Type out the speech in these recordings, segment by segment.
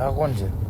આ કોણ છે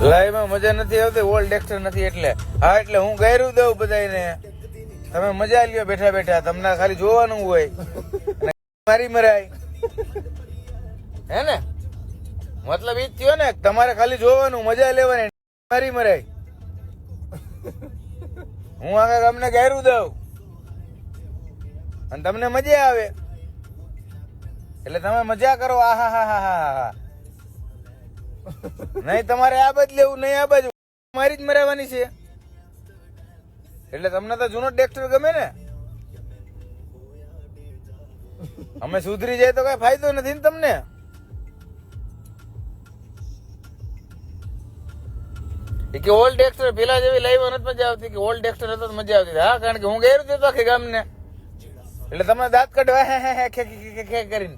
લાઈવમાં મજા નથી આવતી ઓલ્ડ એક્ટર નથી એટલે. હા, એટલે હું ગાયરું દઉં બધાને તમે મજા લ્યો બેઠા બેઠા, તમને ખાલી જોવાનું હોય. મારી મરાય. હે ને મતલબ જ થયો ને, તમારે ખાલી જોવાનું, મજા લેવાની, મારી મરાય. હું આખા ગામને ગાયરું દઉં. અને તમને મજા આવે. એટલે તમે મજા કરો આહા હા હા હા હા નહીં, તમારે આ બાજુ લેવું, નહીં, આ બાજુ. મારી જ મરાવાની છે. એટલે તમને તો જૂનો ટ્રેક્ટર ગમે ને? અમે સુધરી જાય તો કઈ ફાયદો નથી ને તમને? કે ઓલ્ડ ડેક્સ્ટર પેલા જેવી લાઈવ નથી મજા આવતી, કે ઓલ્ડ એક્ટર હતો મજા આવતી હા, કારણ કે હું ગયેલો હતો આખી ગામને. એટલે તમે દાંત કાઢવા હે હે હે કરીને.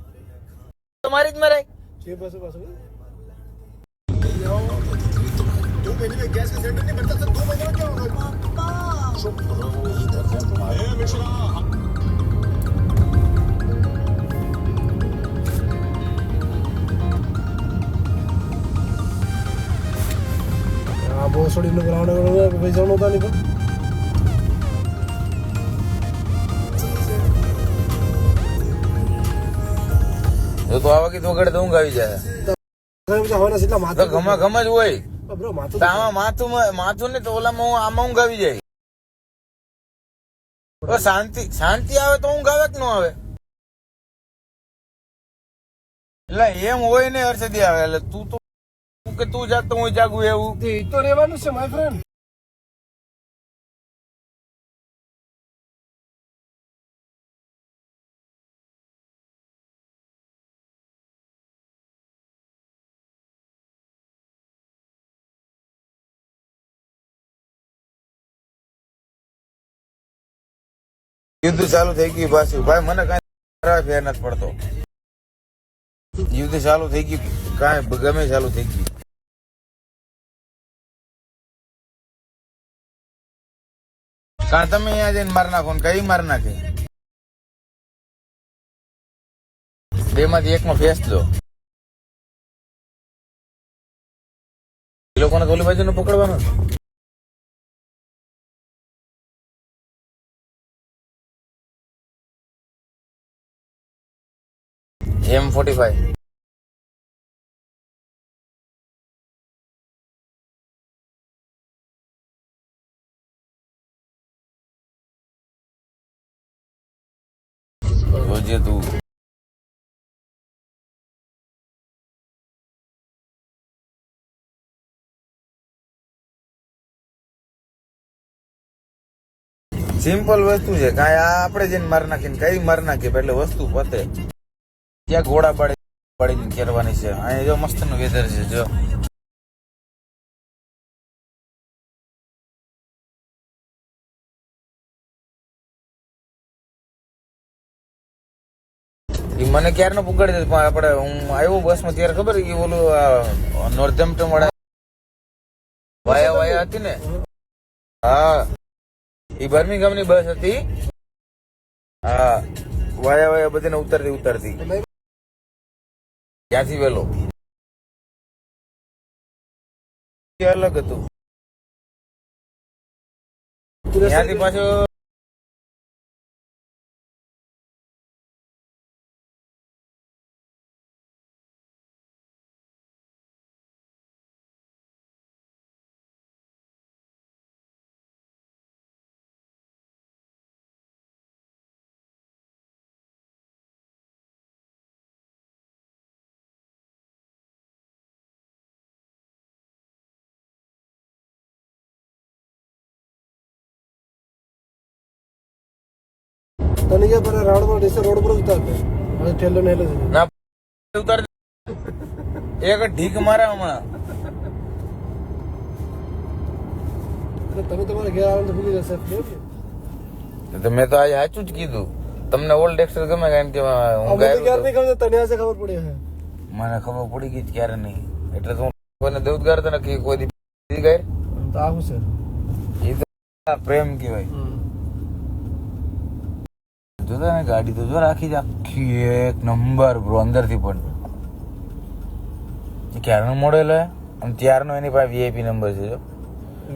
મારી જ મરાય. છે બસ બસ दो महीने में गैस का सिलेंडर नहीं बनता तो दो महीने में क्या होगा चुप रहो इधर से तुम्हारे मिश्रा આ ભોસડીનું ગ્રાઉન્ડ પૈસા નહોતા નહીં પણ જો તો આ વખત વગડે તો ઊંઘ આવી જાય જ હોય. આમાં માથું માથું ને તો ઓલામાં હું- આમાં ઊંઘ આવી જાય. શાંતિ શાંતિ આવે તો ઊંઘ આવે કે ન આવે. એટલે એમ હોય ને હર્ષદી આવે એટલે તું તો કે તું જાગ તો હું જાગું એવું. તો રહેવાનું છે માય ફ્રેન્ડ યુદ્ધ ચાલુ થઈ ગયું પાછું. ભાઈ, મને કાંઈ ફેર નથી પડતો. યુદ્ધ ચાલુ થઈ ગયું. કાંઈ ગમે ચાલુ થઈ ગયું. કાં તમે અહીંયા જઈને માર નાખો ને કઈ માર નાખે? બે માંથી એકમાં ફેસ લો એ લોકોને ઓલી બાજુ પકડવાનું. એમ ફોર્ટી ફાઈવ જોજે તું સિમ્પલ વસ્તુ છે. કાંઈ આ આપણે જઈને માર નાખીને કઈ માર નાખીએ એટલે વસ્તુ પતે. ત્યાં ઘોડા પાડી પાડીને ખેરવાની છે. અહીંયા જો મસ્તનું વેધર છે, જો. મને ક્યારે નો પુગાડી દે, પણ આપડે હું આવ્યો બસમાં ત્યારે ખબર કે ઓલું નોર્ધેમ્પટન વાળા વાયા વાયા હતી ને? હા. એ બર્મિંગહામની બસ હતી. હા. વાયા વાયા બધાને ઉતરતી ઉતરતી. ક્યાંથી વેલો એ અલગ હતું. ત્યાંથી પાછો તને ಬರ ರಾಡ್ ಮಾಡಿ રોડ પર ઉતારતો અને ઠેલો ને ઉતાર એક ઢીક મારા હમણાં. એટલે તમે તમારા ઘેર આવવાનું તો ભૂલી જશે કેવું કે? તો મેં તો આજે સાચું જ કીધું. તમને ઓલ્ડ એક્ટર ગમે કારણ કે હું અમને તો ક્યારે ગાયબ નહીં ખબર તને આજે ખબર પડી હે મને ખબર પડી ગઈ જ ક્યારે નહીં. એટલે તો હું કોઈને દેવું ગાર તને કે કોઈ દી ગાય. તો આવું છે. એ તો પ્રેમ કહેવાય. જોતા ને ગાડી તો જો રાખી જ આખી એક નંબર બ્રો અંદરથી પણ. એ ક્યારનું મોડેલ હે? અને ત્યારનો એની પાસે વીઆઈપી નંબર છે. જો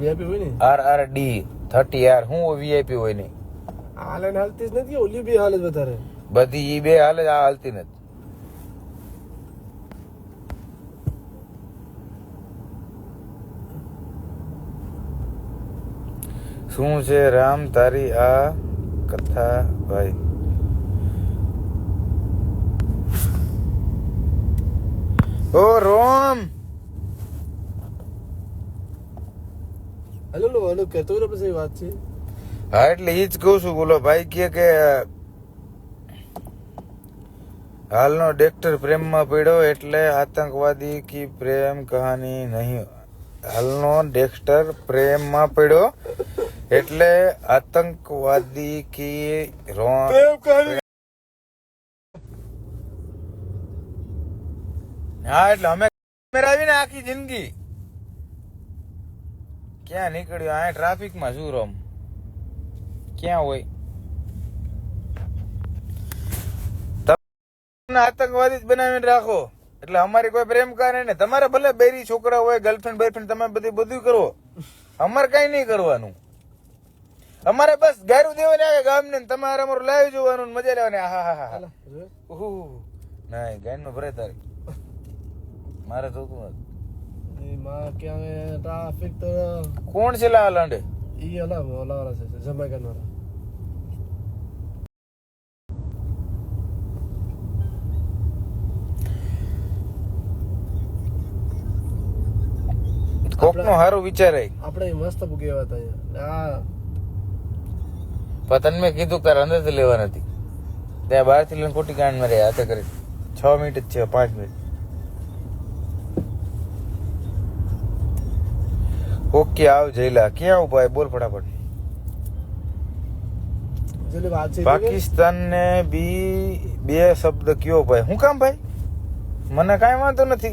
વીઆઈપી હોય ને? R R D thirty R હું વીઆઈપી હોય નહીં. આ લાઈન હાલતી જ નથી ઓલી બે હાલે જ વધારે. બધી ઈ બે હાલે જ આ હાલતી નથી. શું છે રામ તારી આ કથા ભાઈ? ઓ રોમ! હલો હલો કહેતો ને પછી વાત છે. હા એટલે એ જ કહું છું બોલો ભાઈ કે કે હાલનો ડેક્ટર પ્રેમમાં પડ્યો એટલે આતંકવાદી કી પ્રેમ કહાની નહીં. હાલનો ડેક્ટર પ્રેમમાં પડ્યો એટલે આતંકવાદી કી રો હા એટલે અમે મેરાવીને આખી જિંદગી. ક્યાં નીકળ્યો? અહીંયા ટ્રાફિકમાં શું રમ? ક્યાં હોય? તમને આતંકવાદી જ બનાવીને રાખો. એટલે અમારી કોઈ પ્રેમ કરે ને તમારે ભલે બેરી છોકરા હોય ગર્લફ્રેન્ડ બોયફ્રેન્ડ તમે બધું બધું કરો. અમારે કઈ નહીં કરવાનું. અમારે બસ ગાયરું દેવાને આવે ગામ ને તમારે અમારું લાવી જોવાનું મજા લેવાની. હા હા હા. નહીં ગાયન નો ભરે તારી. મારે જોતું નથી માં ક્યાં ટ્રાફિક તો કોણ છે લા લાંડે ઈ અલા ઓલા વાળા છે જમાઈકા વાળા. કોક નો હારો વિચારે. આપણે મસ્ત ભૂગી આવ્યા હતા આ પતન મેં કીધું તારે અંદર લેવા નથી. ત્યાં બહારથી લઈને ખોટી ગાંડ મારે હાથે કરી. છ મિનિટ જ છે પાંચ મિનિટ ઓકે આવ જયલા ક્યાં ઊભા? બોલ ફટાફટ. પાકિસ્તાન ને બી બે શબ્દ કયો ભાઈ? હું કામ ભાઈ? મને કાંઈ વાંધો નથી.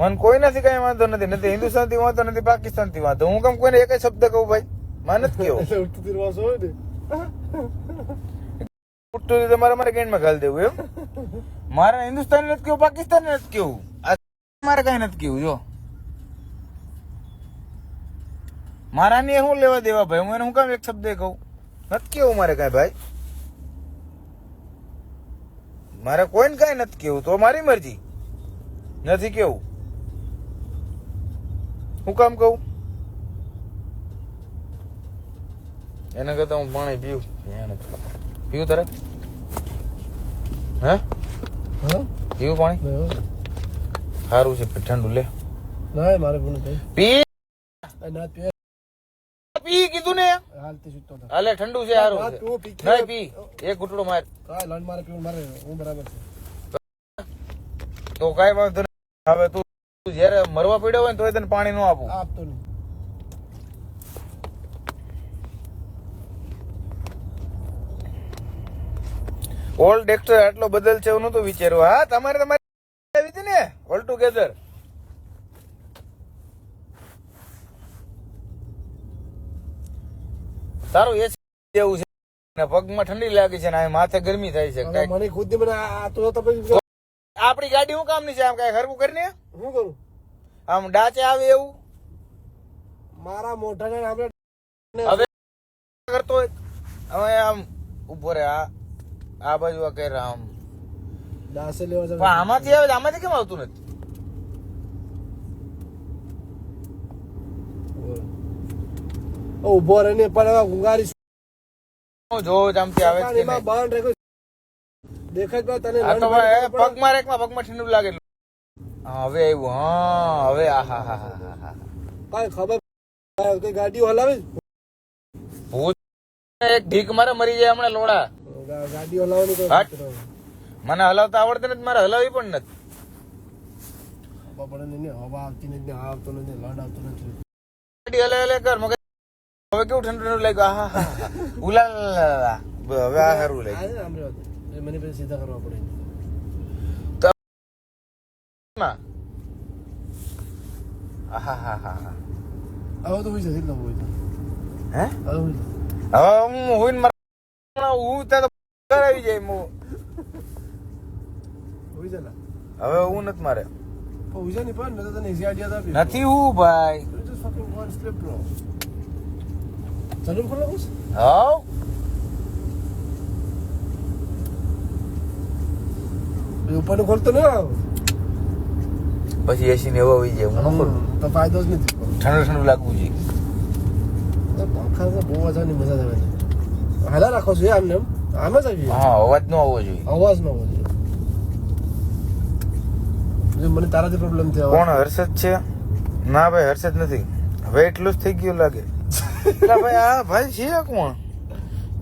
મને કોઈ નથી કાંઈ વાંધો નથી. નથી હિન્દુસ્તાનથી વાંધો નથી પાકિસ્તાનથી વાંધો. હું કામ કોઈને એક શબ્દ કહું ભાઈ? મને જ કેવો ઉઠતી તમારે મારે ગેન્ડમાં ઘાલી દેવું એમ? મારે હિન્દુસ્તાન નથી કેવું પાકિસ્તાન નથી કેવું મારે કઈ નથી કેવું જો. મારા ને શું લેવા દેવા ભાઈ? હું એને હું કામ એક શબ્દ કહું? નથી કેવું મારે કઈ ભાઈ. મારે કોઈને કઈ નથી કેવું તો મારી મરજી. નથી કેવું હું કામ કહું? એના કરતા હું પાણી પીવું પીવું તારે હે? પીવું પાણી? સારું છે ઠંડુ લે. ના મારે પી ના હાલતી છૂટતો હતો. હાલે ઠંડુ છે સારું તું પી નહીં પી એક ઘૂંટડો માર. કાંઈ લણ મારે પીવું મારે હું બરાબર છે. તો કાંઈ વાંધો નહીં. હવે તું જયારે મરવા પડ્યો હોય ને તોય તને પાણી ન આપું. આપતો નહીં. ઓલ્ડ એક્ટર આટલો બદલ છે એવું નતું વિચાર્યું. હા તમારે તમારી આવી હતી ને? ઓલ ટુગેધર તારું એ દેવું છે. ને પગમાં ઠંડી લાગે છે ને માથે ગરમી થાય છે. મને ખુદ આ આ તો આપણી ગાડી હું કામની છે? આમ કઈ હરવું કરીને? શું કરું? આમ ડાચે આવે એવું? મારા મોઢાને આપણે હવે કરતો હોય. હવે આમ ઊભો રે. આ આ બાજુ આ કઈ આમ. આમાંથી આવે આમાંથી કેમ આવતું નથી? ઊભો રહીને પણ ગુંગારી જો છું આવે છે બાણ રેખો દેખાય તો તને પગમાં રેખમાં પગમાં ઠંડુ લાગે. હવે આવ્યું હા હવે આ હા હા હા કાંઈ ખબર કઈ ગાડીઓ હલાવે ભૂત એક ઢીક મારે મરી જાય હમણાં લોડા. ગાડી ગાડીઓ હલાવવાની મને હલાવતા આવડતે નથી મારે હલાવી પણ નથી. હવા આવતી નથી આવતો નથી લડ આવતો નથી. ગાડી હલે હલે કર મગજ હવે કેવું ઠંડુ ઠંડુ લાગ્યું? આહા હા હા. ઉલા. હવે આ સારું લાગ્યું. મને પછી સીધા કરવા પડે. હા હા હા. હવે તો હોય હોય હે? હવે હું હોઈને મારા હું ત્યાં તો જાય હું. હવે હું નથી મારે. હોય છે ચાલુ ખોલો બસ હાવ એ ઉપરનું ખોલતો નહીં આવ. પછી એસી ને એવો હોય જાય હું ન કરું તો ફાયદો જ નથી ઠંડુ ઠંડુ લાગવું જોઈએ તો પંખા તો બહુ મજાની મજા આવે છે હાલા રાખો છો આમને એમ આમ જ આવી હા અવાજ ન આવવો જોઈએ અવાજ ન આવવો જોઈએ જો મને તારાથી પ્રોબ્લેમ થયો કોણ હર્ષદ છે ના ભાઈ હર્ષદ નથી હવે એટલું જ થઈ ગયું લાગે ભાઈ આ ભાઈ છે કોણ?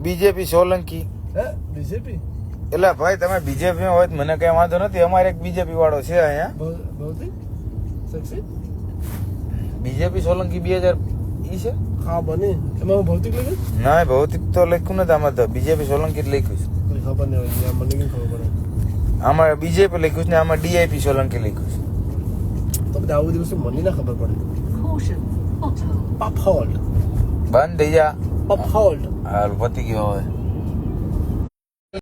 બીજેપી સોલંકી. હે? બીજેપી એટલે ભાઈ તમે બીજેપી હોય તો મને કઈ વાંધો નથી. અમારે એક બીજેપી વાળો છે અહીંયા. ભૌતિક? બીજેપી સોલંકી બે હજાર ઈ છે? હા બને. એમાં હું ભૌતિક લખ્યું ના ભૌતિક તો લખ્યું નથી આમાં તો. બીજેપી સોલંકી જ લખ્યું છે. ખબર નહીં હોય મને કેમ ખબર પડે? આમાં બીજેપી લખ્યું છે ને આમાં ડીઆઈપી સોલંકી લખ્યું છે. તો બધા આવું દિવસે મને ના ખબર પડે. હોલ્ડ બંધ થઈ જા. પપ હોલ્ડ હાલ પતી ગયો હવે.